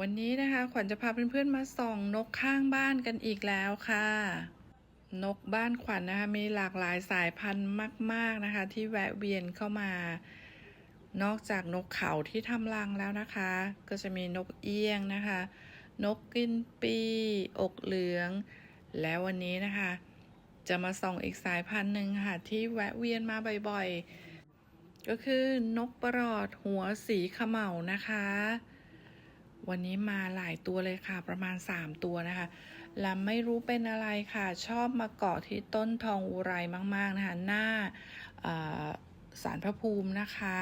วันนี้นะคะ ขวัญจะพาเพื่อนๆมาส่องนกข้างบ้านกันอีกแล้วค่ะ นกบ้านขวัญนะคะ มีหลากหลายสายพันธุ์มาก ๆนะคะ ที่แวะเวียนเข้ามา นอกจากนกเขาที่ทำรังแล้วนะคะ ก็จะมีนกเอี้ยงนะคะ นกกินปี อกเหลือง แล้ววันนี้นะคะ จะมาส่องอีกสายพันธุ์หนึ่งค่ะที่แวะเวียนมาบ่อยๆ ก็คือนกประหลอดหัวสีเขม่านะคะ วันนี้มาหลายตัวเลยค่ะ ประมาณ 3 ตัวนะคะและไม่รู้เป็นอะไรค่ะ ชอบมาเกาะที่ต้นทองอุไรมาก ๆ นะคะ หน้าสารพระภูมินะคะ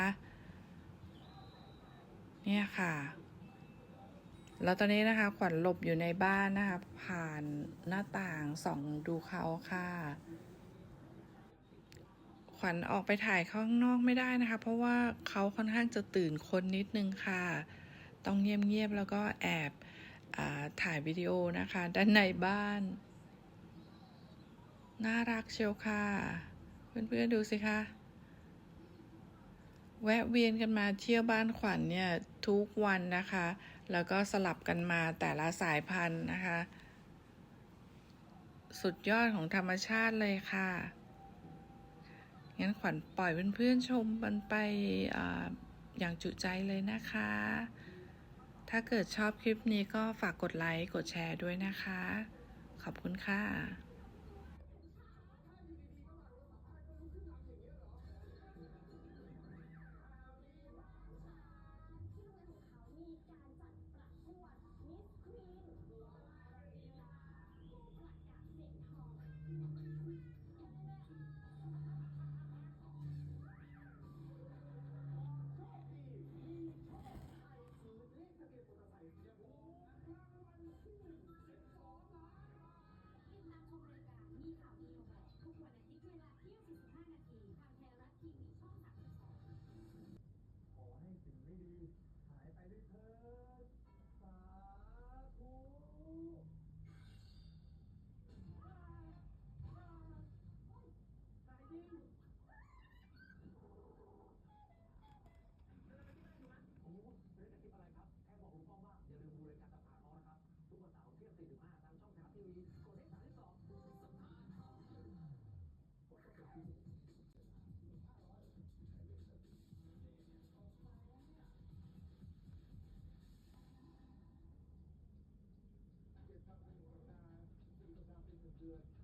เนี่ยค่ะ แล้วตอนนี้นะคะ ขวัญหลบอยู่ในบ้านนะคะ ผ่านหน้าต่างส่องดูเขาค่ะ ขวัญออกไปถ่ายข้างนอกไม่ได้นะคะ เพราะว่าเขาค่อนข้างจะตื่นคนนิดนึงค่ะ ต้องเงียบๆแล้วก็แอบอถ่ายวิดีโอนะคะ ด้านในบ้าน น่ารักเชียวค่ะ เพื่อนๆดูสิคะแวะเวียนกันมาเที่ยวบ้านขวัญเนี่ยทุกวันนะคะ แล้วก็สลับกันมาแต่ละสายพันธุ์นะคะ สุดยอดของธรรมชาติเลยค่ะ งั้นขวัญปล่อยเพื่อนๆชมมันไปออย่างจุใจเลยนะคะ ถ้าเกิดชอบคลิปนี้ก็ฝากกดไลค์ กดแชร์ด้วยนะคะ ขอบคุณค่ะ do it.